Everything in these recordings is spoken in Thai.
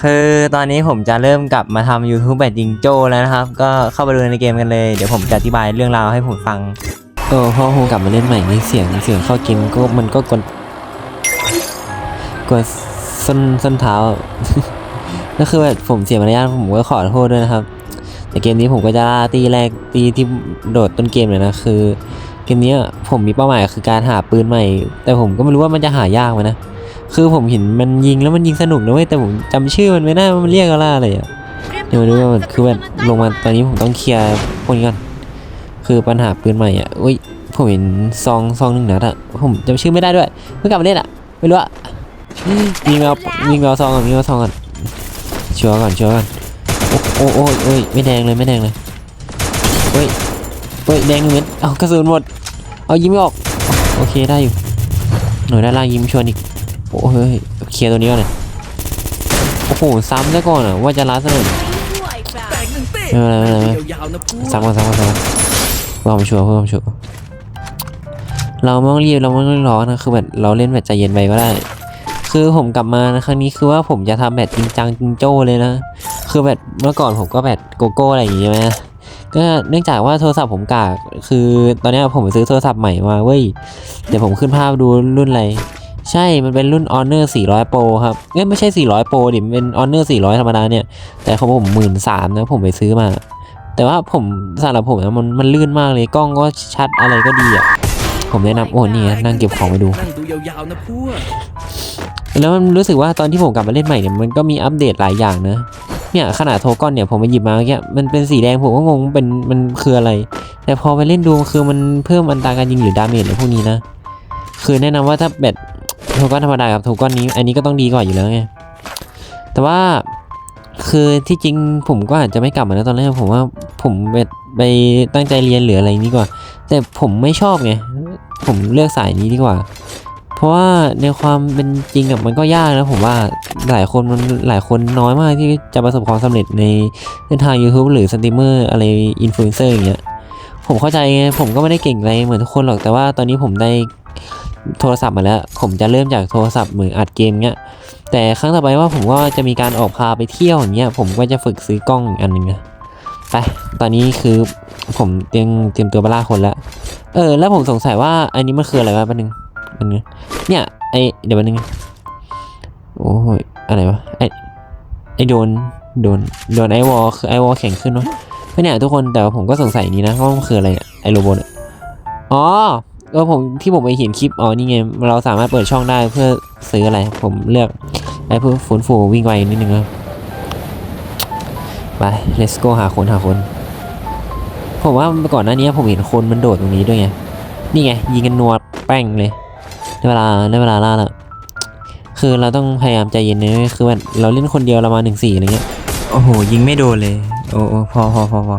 คือตอนนี้ผมจะเริ่มกลับมาทำ YouTube แบบจิงโจ้แล้วนะครับ ก็เข้าไปดูในเกมกันเลย เดี๋ยวผมจะอธิบายเรื่องราวให้ผมฟังเออพอผมกลับมาเล่นใหม่นี่เสียงเสียงเข้าเกมก็มันก็กดกดส้นส้นเท้า ก็คือแบบผมเสียมารยาทผมก็ขอโทษด้วยนะครับ แต่เกมนี้ผมก็จะลาตีแรกตีที่โดดต้นเกมเลยนะคือ เกมนี้ผมมีเป้าหมายคือการหาปืนใหม่ แต่ผมก็ไม่รู้ว่ามันจะหายากไหมนะ คือผมเห็นมันยิงแล้วมันยิงสนุกนะเว้ยแต่ผมจำชื่อมันไม่ได้ว่ามันเรียกอะไรอะไรอะเดี๋ยวมาดูว่ามันคือแบบลงมาตอนนี้ผมต้องเคลียร์พวกนี้ก่อนคือปัญหาปืนใหม่อะอุ้ยผมเห็นซองซองหนึ่งนัดอะผมจำชื่อไม่ได้ด้วยเพิ่งกลับมาเล่นอะไม่รู้อะยิงเอายิงเอาซองก่อนยิงเอาซองก่อนชัวร์ก่อนชัวร์ก่อนโอ้โอ้โอ้ยโอ้ยไม่แดงเลยไม่แดงเลยเฮ้ยเฮ้ยแดงหนึ่งเม็ดเอากระสุนหมดเอายิงไม่ออกโอเคได้อยู่หน่วยด้านล่างยิงไม่ชวนอีก อ้เฮ้ยเคลียร์ตัวนี้ก่อนเลยโอ้โหซ้ำซะก่อนอะว่าจะล้าซะหน่อยแตกหนึ่งไม่เป็นไรไม่เป็นไรซ้ำก่อนซ้ำก่อนซ้ำก่อนเพื่อความชัวร์เพื่อความชัวร์เราไม่ต้องรีบเราไม่ต้องร้อนนะคือแบบเราเล่นแบบใจเย็นไปก็ได้ คือผมกลับมานะครั้งนี้คือว่าผมจะทำแบบจริงจังจริงโจ้เลยนะ คือแบบเมื่อก่อนผมก็แบบโกโก้อะไรอย่างงี้ใช่ไหมก็เนื่องจากว่าโทรศัพท์ผมกากคือตอนนี้ผมไปซื้อโทรศัพท์ใหม่มาเว้ยเดี๋ยวผมขึ้นภาพดูรุ่นอะไร ใช่ มันเป็นรุ่น Honor 400 Pro ครับเอ้ยไม่ใช่ 400 Pro ดิ มันเป็น Honor 400 ธรรมดาเนี่ย แต่ของผมหมื่นสามนะ ผมไปซื้อมา แต่ว่าผมสำหรับผมนะมันมันลื่นมากเลย กล้องก็ชัดอะไรก็ดีอะ ผมแนะนำโอ้นี่ไงนั่งเก็บของไปดู นั่งดูยาวๆนะพวกแล้วมันรู้สึกว่าตอนที่ผมกลับมาเล่นใหม่เนี่ย มันก็มีอัปเดตหลายอย่างนะ เนี่ยขนาดโทก้อนเนี่ยผมไปหยิบมาเมื่อกี้มันเป็นสีแดงผมก็งงเป็นมันคืออะไร แต่พอไปเล่นดูคือมันเพิ่มอัตราการยิงหรือดาเมจอะไรพวกนี้นะ คือแนะนำว่าถ้าแบต โทก้อนธรรมดากับโทก้อนนี้ อันนี้ก็ต้องดีกว่าอยู่แล้วไง แต่ว่าคือที่จริงผมก็อาจจะไม่กลับมาแล้วตอนแรกผมว่าผมไปไปตั้งใจเรียนหรืออะไรนี้กว่า แต่ผมไม่ชอบไง ผมเลือกสายนี้ดีกว่า เพราะว่าในความเป็นจริงอะมันก็ยากนะผมว่าหลายคนมันหลายคนน้อยมากที่จะประสบความสำเร็จในเส้นทาง YouTube หรือสตรีมเมอร์อะไรอินฟลูเอนเซอร์อย่างเงี้ยผมเข้าใจไงผมก็ไม่ได้เก่งอะไรเหมือนทุกคนหรอกแต่ว่าตอนนี้ผมได้ โทรศัพท์มาแล้ว ผมจะเริ่มจากโทรศัพท์มืออัดเกมเงี้ย แต่ครั้งต่อไปว่าผมก็จะมีการออกพาไปเที่ยวอย่างเงี้ย ผมก็จะฝึกซื้อกล้องอีกอันหนึ่งนะ ไป ตอนนี้คือผมเตรียมเตรียมตัวไปล่าคนแล้ว เออ แล้วผมสงสัยว่าอันนี้มันคืออะไรวะแป๊บนึงแป๊บนึงเนี่ย ไอเดี๋ยวแป๊บนึง โอ้ย อะไรวะ ไอไอโดน โดน โดนไอวอลคือไอวอลแข็งขึ้นวะไม่เนี่ยทุกคน แต่ผมก็สงสัยนี้นะว่ามันคืออะไรไอโรบอทอะอ๋อก็ผมที่ผมไปเห็นคลิปอ๋อนี่ไงเราสามารถเปิดช่องได้เพื่อซื้ออะไร ผมเลือกไอเพื่อฟูนฟูวิ่งไวนิดนึงครับไป let's go หาคนหาคน ผมว่าก่อนหน้านี้ผมเห็นคนมันโดดตรงนี้ด้วยไง นี่ไง ยิงกันนัวแป้งเลยได้เวลาได้เวลาล่าแล้วคือเราต้องพยายามใจเย็นนะเว้ยคือว่าเราเล่นคนเดียวเรามาหนึ่งสี่อะไรเงี้ยโอ้โห ยิงไม่โดนเลย โอ้โอ้พอพอพอพอ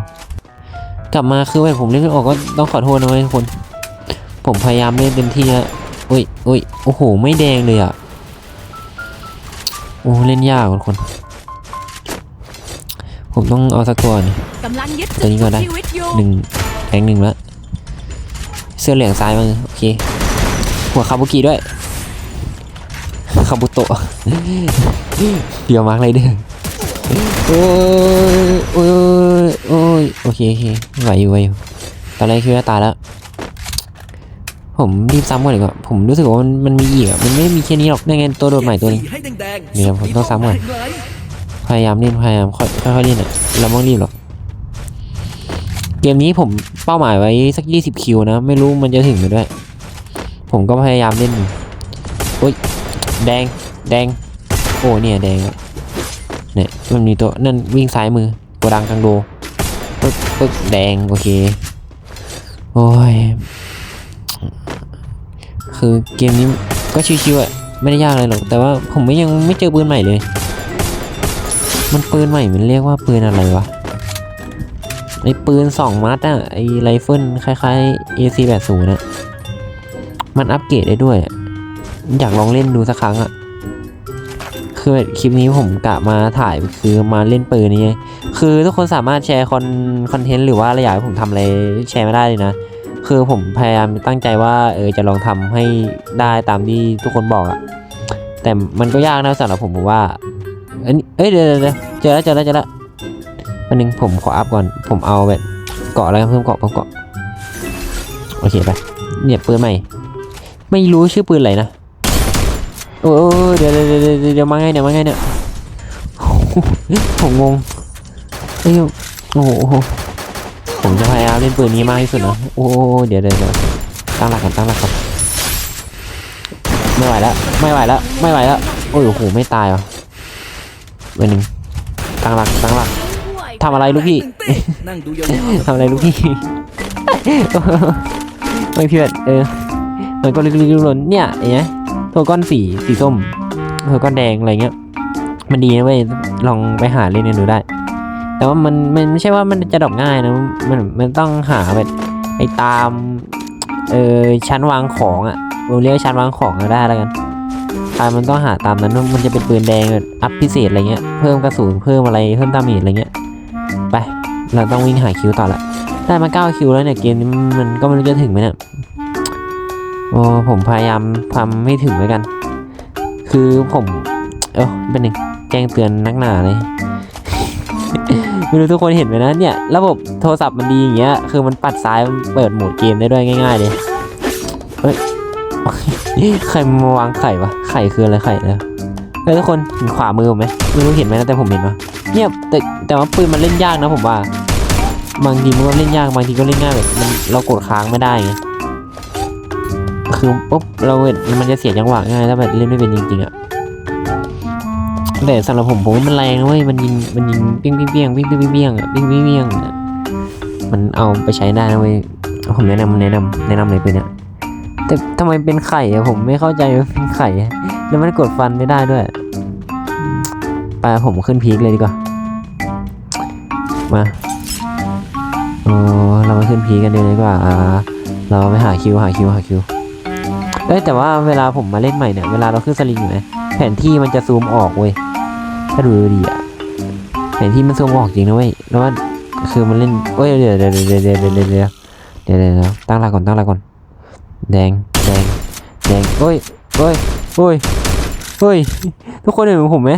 กลับมาคือว่าผมเล่นไม่ออกก็ต้องขอโทษนะเว้ยทุกคน ผมพยายามเล่นเต็มที่แล้วอุ้ยอุ้ยโอ้โห ไม่แดงเลยอะ โอ้ เล่นยากคนผมต้องเอาสักตัวนี่กำลังยึดตัวนี้ก็ได้หนึ่งแทงหนึ่งแล้ว เสื้อเหลืองซ้ายมือโอเค หัวคาบุกิด้วย คาบุโตะ เดี๋ยวมาร์กไรเดอโอ้ยโอ้ยโอ้ยโอเคโอเคไหวอยู่ไหวอยู่ตอนแรกคิดว่าตายแล้ว ผมรีบซ้ำก่อนดีกว่าผมรู้สึกว่ามันมันมีอีกอะมันไม่ได้มีแค่นี้หรอกนั่นไงตัวโดดใหม่ตัวนี้สีให้แดงๆเดี๋ยวผมต้องซ้ำก่อนมีเป้าหมายไงพยายามเล่นพยายามค่อยค่อยๆเล่นอะเราไม่ต้องรีบหรอกเกมนี้ผมเป้าหมายไว้สักยี่สิบคิวนะ ไม่รู้มันจะถึงไหมด้วย ผมก็พยายามเล่นอยู่อุ้ยแดงแดงโอ้เนี่ยแดงอะเนี่ยมันมีตัวนั่นวิ่งซ้ายมือโกดังกังโดปึ๊บปึ๊บแดงโอเคโอ้ย คือเกมนี้ก็ชิวๆอะไม่ได้ยากอะไรหรอกแต่ว่าผมไม่ยังไม่เจอปืนใหม่เลย มันปืนใหม่มันเรียกว่าปืนอะไรวะไอปืนสองมัดอะไอไรเฟิลคล้ายๆ AC80 นะมันอัปเกรดได้ด้วย อยากลองเล่นดูสักครั้งอะคือคลิปนี้ผมกะมาถ่ายคือมาเล่นปืนนี้คือทุกคนสามารถแชร์คอนคอนเทนต์หรือว่าอะไรอยากให้ผมทำอะไรแชร์ไม่ได้เลยนะ คือผมพยายามตั้งใจว่าเออจะลองทำให้ได้ตามที่ทุกคนบอกอะแต่มันก็ยากนะสำหรับผมผมว่าอันนี้เอ้ยเดี๋ยวเดี๋ยวเจอแล้วเจอแล้วเจอแล้ววันหนึ่งผมขออัพก่อน ผมเอาแบบเกาะอะไรกันเพิ่มเกาะเพิ่มเกาะโอเคไปเนี่ยปืนใหม่ ไม่รู้ชื่อปืนอะไรนะโอ้เดี๋ยวเดี๋ยวเดี๋ยวเดี๋ยวเดี๋ยวมาไงเนี่ยมาไงเนี่ยผมงงเอ้ยโอ้โหโอ้โห ผมจะพยายามเล่นปืนนี้มากที่สุดนะ โอ้โหเดี๋ยวเดี๋ยวเดี๋ยวตั้งหลักก่อนตั้งหลักก่อนไม่ไหวแล้ว ไม่ไหวแล้ว ไม่ไหวแล้ว โอ้ยโอ้โห ไม่ตายอะวันหนึ่งตั้งหลัก ตั้งหลักทำอะไรลูกพี่นั่งดูยาวทำอะไรลูกพี่ไม่เพียดเออมันก็ลึกๆหล่นเนี่ยเห็นไหมตัวก้อนสีสีส้มตัวก้อนแดงอะไรเงี้ย มันดีนะเว้ย ลองไปหาเล่นกันดูได้ แต่ว่ามันมันไม่ใช่ว่ามันจะดรอปง่ายนะ มันมันต้องหาแบบไปตามเออชั้นวางของอะ่ะเราเรียกชั้นวางของก็ได้แล้วกันอ่ามันต้องหาตามนั้นมันจะเป็นปืนแดงแบบอัพพิเศษอะไรเงี้ย เพิ่มกระสุนเพิ่มอะไรเพิ่มดาเมจอะไรเงี้ย ไป เราต้องวิ่งหาคิวต่อละ ได้มา9คิวแล้วเนี่ยเกมนี้มันก็ไม่รู้จะถึงไหมเนี่ย โอ้ผมพยายามทำไม่ถึงแล้วกัน คือผม เออเป็นหนึ่งแจ้งเตือนนักหนาเลย ไม่รู้ทุกคนเห็นไหมนะเนี่ยระบบโทรศัพท์มันดีอย่างเงี้ยคือมันปัดซ้ายมันเปิดโหมดเกมได้ด้วยง่ายๆเลยเฮ้ยใครมาวางไข่วะไข่คืออะไรไข่เนะเฮ้ยทุกคนเห็นขวามือผมไหมไม่รู้เห็นไหมนะแต่ผมเห็นวะเนี่ยแต่แต่ว่าปืนมันเล่นยากนะผมว่า บางทีมันก็เล่นยากบางทีก็เล่นง่ายแบบมันเรากดค้างไม่ได้ไงคือปุ๊บเราเห็นมันจะเสียจังหวะง่ายถ้าแบบเล่นไม่เป็นจริงๆอะ แต่สำหรับผมผมว่ามันแรงเว้ยมันยิงมันยิงเปี้ยงเปี้ยงเปี้ยงเปี้ยงเปี้ยงเปี้ยงอะเปี้ยงเปี้ยงเปี้ยงอะมันเอาไปใช้ได้นะเว้ยผมแนะนำแนะนำแนะนำเลยปืนเนี้ยแต่ทำไมเป็นไข่อะผมไม่เข้าใจว่าเป็นไข่แล้วมันกดฟันไม่ได้ด้วยไปผมขึ้นพีคเลยดีกว่ามาเออเรามาขึ้นพีกันดีกว่าเราไปหาคิวหาคิวหาคิวเอ้ยแต่ว่าเวลาผมมาเล่นใหม่เนี่ยเวลาเราขึ้นสลิงอยู่นะแผนที่มันจะซูมออกเว้ย ถ้าดูดีอะแผนที่มันซูมออกจริงนะเว้ยแล้วว่าคือมันเล่นเอ้ยเดี๋ยวเดี๋ยวเดี๋ยวเดี๋ยวเดี๋ยวเดี๋ยวเดี๋ยวเดี๋ยวตั้งหลักก่อนตั้งหลักก่อนแดงแดงแดงเอ้ยเอ้ยเอ้ยเอ้ยทุกคนเห็นผมไหม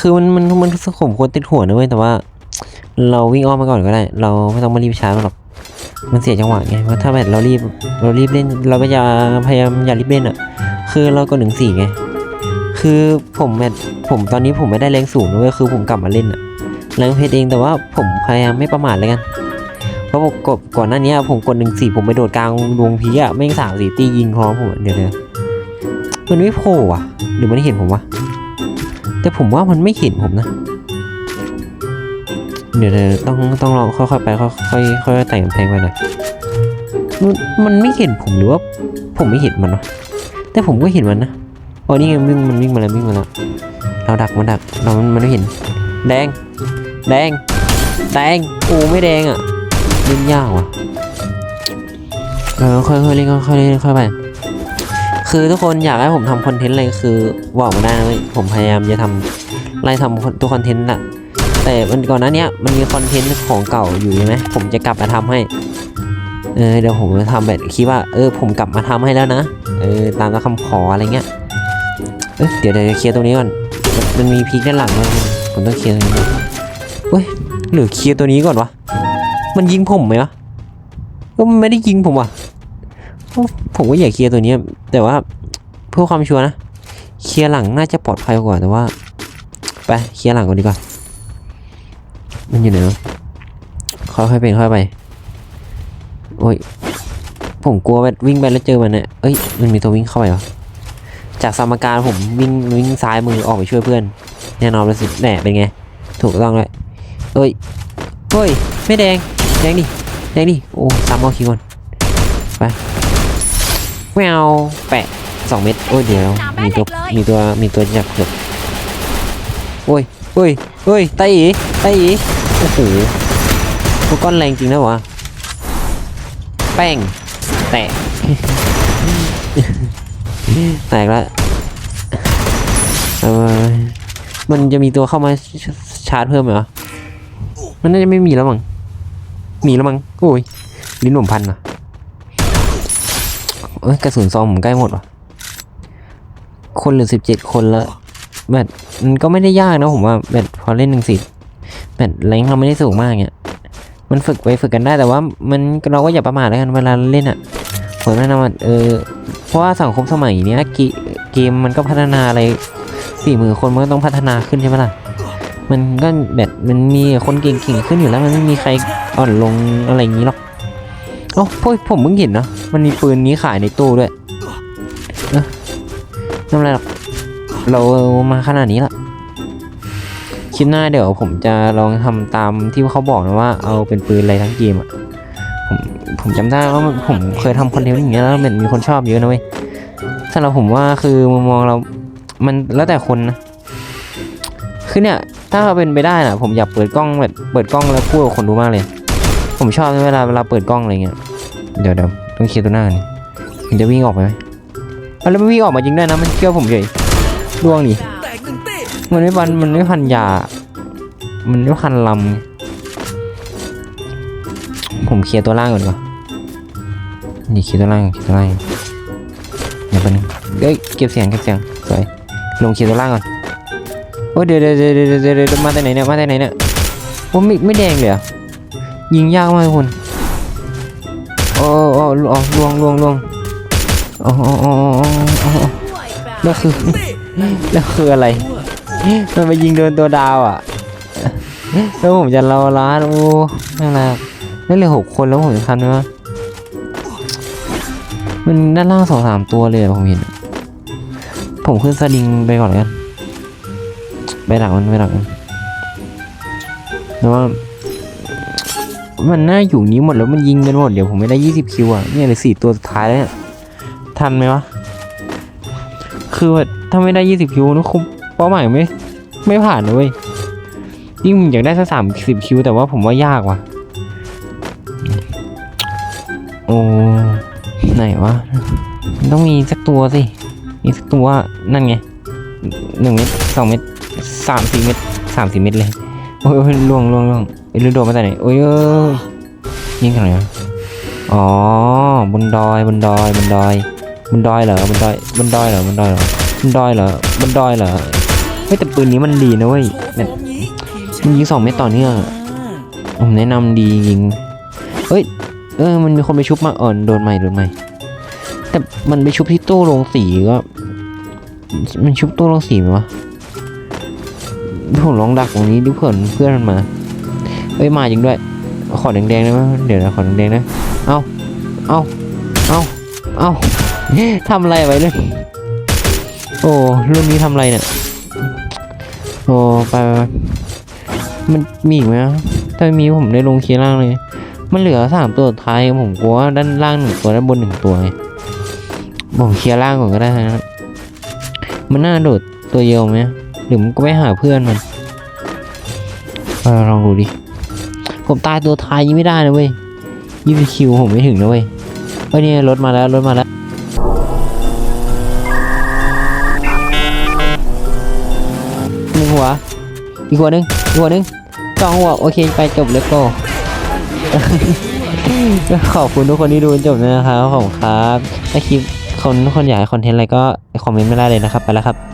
คือมันมันมันผมควรติดหัวนะเว้ยแต่ว่า เราวิ่งอ้อมมาก่อนก็ได้ เราไม่ต้องมารีบช้ามันหรอกมันเสียจังหวะไงเพราะถ้าแบบเรารีบเรารีบเล่นเราก็จะพยายามอย่ารีบเล่นอะ คือเราก็หนึ่งสี่ไง คือผมแบบผมตอนนี้ผมไม่ได้แรงสูงนะเว้ยคือผมกลับมาเล่นอะแรงเพจเองแต่ว่าผมพยายามไม่ประมาทเลยกัน เพราะผมกดก่อนหน้านี้ผมกดหนึ่งสี่ผมไปโดดกลางดวงพีอะไม่งสามสี่ตียิงพร้อมผมเดี๋ยวเดี๋ยวมันไม่โผล่อะหรือมันไม่เห็นผมวะแต่ผมว่ามันไม่เห็นผมนะ เดี๋ยวเดี๋ยวต้องต้องลองค่อยๆไปค่อยๆค่อยๆแต่งกำแพงไปหน่อยมันมันไม่เห็นผมหรือว่าผมไม่เห็นมันวะแต่ผมก็เห็นมันนะ อ๋อนี่ไงวิ่งมันวิ่งมาแล้ววิ่งมาแล้วเราดักมันดักเรามันมันไม่เห็น แดง แดง แดงโอ้ไม่แดงอะเล่นยากว่ะเออค่อยๆเล่นค่อยๆเล่นค่อยไปคือทุกคนอยากให้ผมทำคอนเทนต์อะไรคือบอกมาได้นะเว้ยผมพยายามจะทำไล่ทำตัวคอนเทนต์น่ะแต่มันก่อนหน้านี้มันมีคอนเทนต์ของเก่าอยู่ใช่ไหมผมจะกลับมาทำให้เออเดี๋ยวผมจะทำแบบคิดว่าเออผมกลับมาทำให้แล้วนะเออตามคำขออะไรเงี้ย เอยเดี๋ยวเดี๋ยวเคลียร์ตรงนี้ก่อน มันมีพีคด้านหลังด้วยผมต้องเคลียร์ตรงนี้ก่อนเฮ้ยหรือเคลียร์ตัวนี้ก่อนวะ มันยิงผมไหมวะก็ไม่ได้ยิงผมว่ะ ผมก็อยากเคลียร์ตัวนี้ แต่ว่าเพื่อความชัวร์นะ เคลียร์หลังน่าจะปลอดภัยกว่าแต่ว่า ไปเคลียร์หลังก่อนดีกว่า มันอยู่ไหนวะค่อยๆเป็นค่อยไป โอ้ย ผมกลัวแบบวิ่งไปแล้วเจอมันเนี่ยเอ้ย มันมีตัววิ่งเข้าไปเหรอ จากสมการผมวิ่งวิ่งซ้ายมือออกไปช่วยเพื่อนแน่นอนเลยสิแหน่เป็นไง ถูกต้องเลยเอ้ยเฮ้ยไม่แดงแดงดิแดงดิโอ้ซ้ำเอาคิวก่อนไปแมวแปะสองเม็ดโอ้ยเดี๋ยวมีตัวมีตัวมีตัวจับเกือบโอ้ยโอ้ยโอ้ยไตอีไตอีโอ้โหตัวก้อนแรงจริงนะวะแป้งแตก แตกแล้วเอาไว้มันจะมีตัวเข้ามาชาร์จเพิ่มไหมวะมันน่าจะไม่มีแล้วมั้ง มีแล้วมั้ง โอ้ย ลิ้นผมพันอะเอ้ยกระสุนซองผมใกล้หมดว่ะ คนเหลือสิบเจ็ดคนแล้วแบบมันก็ไม่ได้ยากนะผมว่าแบบพอเล่นหนึ่งสิแบบแรงเราไม่ได้สูงมากเนี่ยมันฝึกไปฝึกกันได้แต่ว่า มันเราก็อย่าประมาทแล้วกันเวลาเล่นอะผมแนะนำว่าเออ เพราะว่าสังคมสมัยนี้เกเกมมันก็พัฒนาอะไรสี่มือคนมันก็ต้องพัฒนาขึ้นใช่ไหมล่ะมันก็แบบมันมีคนเก่งๆขึ้นอยู่แล้วมันไม่มีใครอ่อนลงอะไรอย่างนี้หรอกโอ้พวกผมเพิ่งเห็นเนาะมันมีปืนนี้ขายในตู้ด้วยเออไม่นไรหรอกเรามาขนาดนี้ละคลิปหน้าเดี๋ยวผมจะลองทำตามที่เขาบอกนะว่าเอาเป็นปืนอะไรทั้งเกมอะ ผมผมจำได้ว่าผมเคยทำคอนเทนต์อย่างเงี้ยแล้วมันมีคนชอบเยอะนะเว้ยสำหรับผมว่าคือมุมมองเรา มันแล้วแต่คนนะคือเนี่ย ถ้าเราเป็นไปได้นะผมอยากเปิดกล้องแบบเปิดกล้องแล้วพูดกับคนดูมากเลย ผมชอบเวลาเวลาเปิดกล้องอะไรเงี้ยเดี๋ยวเดี๋ยวต้องเคลียร์ตัวหน้านี่มันจะวิ่งออกไปไหมอะแล้วมันวิ่งออกมาจริงด้วยนะมันเชื่อผมเฉยดวงดิมันไม่พันมันไม่พันยา มันไม่พันลำ ผมเคลียร์ตัวล่างก่อนดีกว่อนนี่เคลียร์ตัวล่างเคลียร์ตัวล่างเดี๋ยวไปบนึงเอ้ยเก็บเสียงเก็บเสียงสวยลงเคลียร์ตัวล่างก่อนโอ้เดี๋ยวเดี๋ยวเดี๋ยวเดี๋ยวเดี๋ยวเดี๋ยวมาแต่ไหนเนี่ยมาแต่ไหนเนี่ยโอ้ไม่ไม่แดงเลยเหรอะยิงยากมากคุณโอ้โอ้โอ้ลวงลวงลวงโอ้โอ้โอ้โอ้โอ้แล้วคือแล้วคืออะไรมันไปยิงโดนตัวดาวอะแล้วผมจะรอร้านโอ้น่ารัก นั่นเลือหกคนแล้วผมจะทันไหมวะมันด้านล่างสองสามตัวเลยผมเห็น ผมขึ้นสลิงไปก่อนเลยกัน ไปหลังมันไปหลังมันแต่ว่า มันน่าอยู่นี้หมดแล้วมันยิงกันหมดเดี๋ยวผมไม่ได้ยี่สิบคิวอะเนี่ยเลือสี่ตัวสุดท้ายแล้วเนี่ยทันไหมวะ คือแบบถ้าไม่ได้ยี่สิบคิวนี่คุมเป้าหมายไม่ไม่ผ่านเว้ยยิ่งผมอยากได้สักสามสิบคิวแต่ว่าผมว่ายากว่ะ โอ้ไหนวะมันต้องมีสักตัวสิ มีสักตัวนั่นไงหนึ่งเม็ดสองเม็ดสามสี่เม็ดสามสี่เม็ดเลย โอ้ยล่วงล่วงล่วงไอ้ลือโดมาแต่ไหนโอ้ยยิงกันไหนอ๋อบนดอยบนดอยบนดอยบนดอยเหรอบนดอยบนดอยเหรอบนดอยเหรอบนดอยเหรอบนดอยเหรอเฮ้ยแต่ปืนนี้มันดีนะเว้ยแบบมันยิงสองเม็ดต่อเนื่องผมแนะนำดียิงเฮ้ย เออ มันมีคนไปชุบมาอ่อนโดนใหม่โดนใหม่ แต่มันไปชุบที่ตู้โรงสีก็ มันชุบตู้โรงสีไหมวะผมลองดักตรงนี้ดิเพื่อนเพื่อนมันมาเฮ้ยมาจริงด้วย ขอแดงๆได้ไหมเดี๋ยวนะขอแดงๆนะ เอาเอาเอาเอาทำอะไรไว้เลยโอ้รุ่นนี้ทำอะไรเนี่ย โอ้ไปไปมันมีอีกไหมถ้าไม่มีผมได้ลงคีย์ล่างเลย มันเหลือสามตัวท้ายผมกลัวด้านล่างหนึ่งตัวด้านบนหนึ่งตัวไงผมเคลียร์ล่างก่อนก็ได้นะมันน่าโดดตัวเดียวไหมหรือมันก็ไปหาเพื่อนมันอลองดูดิผมตายตัวท้ายยังไม่ได้นะเว้ยยี่สิบคิวผมไม่ถึงนะเว้ยเฮ้ยนี่รถมาแล้วรถมาแล้วหนึ่งหัวอีกหัวหนึ่งอีกหัวหนึ่งสองหัวโอเคไปจบเลยโก้ ขอบคุณทุกคนที่ดูจนจบนะครับขอบคุณครับถ้าคลิปคนคนอยากให้คอนเทนต์อะไรก็คอมเมนต์ไม่ได้เลยนะครับ ไปแล้วครับ